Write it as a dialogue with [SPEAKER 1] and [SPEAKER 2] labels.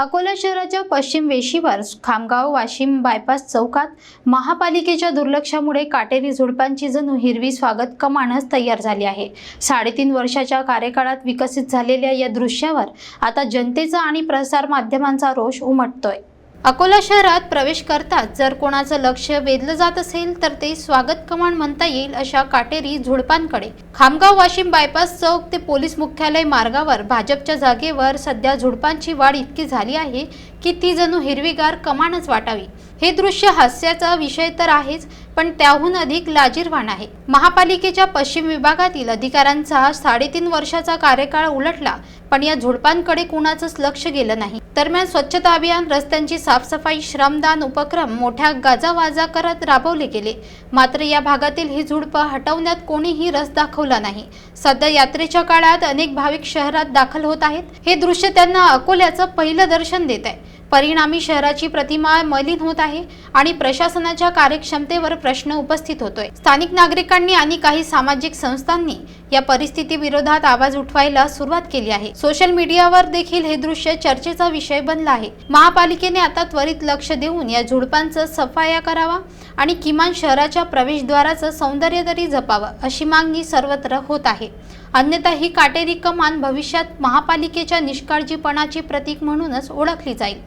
[SPEAKER 1] अकोला शहराच्या पश्चिम वेशीवर खामगाव वाशिम बायपास चौकात महापालिकेच्या दुर्लक्षामुळे काटेरी झुडपांची जणू हिरवी स्वागत कमानच तयार झाली आहे. साडेतीन वर्षाच्या कार्यकाळात विकसित झालेल्या या दृश्यावर आता जनतेचा आणि प्रसार माध्यमांचा रोष उमटतोय. अकोला शहरात प्रवेश करताच जर कोणाचं लक्ष वेधलं जात असेल तर ते स्वागत कमान म्हणता येईल अशा काटेरी झुडपांकडे. खामगाव वाशिम बायपास चौक ते पोलीस मुख्यालय मार्गावर भाजपच्या जागेवर सध्या झुडपांची वाढ इतकी झाली आहे की ती जणू हिरवीगार कमानच वाटावी. हे दृश्य हास्याचा विषय तर आहेच पण त्याहून अधिक लाजीरवाण आहे. महापालिकेच्या पश्चिम विभागातील अधिकाऱ्यांचा साडेतीन वर्षाचा कार्यकाळ उलटला पण या झुडपांकडे कुणाचंच लक्ष गेलं नाही. दरम्यान स्वच्छता अभियान रस्त्यांची साफसफाई श्रमदान उपक्रम मोठ्या गाजावाजा करत राबवले गेले. मात्र या भागातील ही झुडपं हटवण्यात कोणीही रस दाखवला नाही. सध्या यात्रेच्या काळात अनेक भाविक शहरात दाखल होत आहेत. हे दृश्य त्यांना अकोल्याचं पहिलं दर्शन देत आहे परिणामी शहराची प्रतिमा मलिन होत आहे आणि प्रशासनाच्या कार्यक्षमतेवर प्रश्न उपस्थित होतोय. स्थानिक नागरिकांनी आणि काही सामाजिक संस्थांनी या परिस्थिती विरोधात आवाज उठवायला सुरुवात केली आहे. सोशल मीडियावर देखील हे दृश्य चर्चेचा विषय बनला आहे. महापालिकेने आता त्वरित लक्ष देऊन या झुडपांचं सफाया करावा आणि किमान शहराच्या प्रवेशद्वाराचं सौंदर्य तरी जपावं अशी मागणी सर्वत्र होत आहे. अन्यथा ही काटेरी कमान भविष्यात महापालिकेच्या निष्काळजीपणाची प्रतीक म्हणूनच ओळखली जाईल.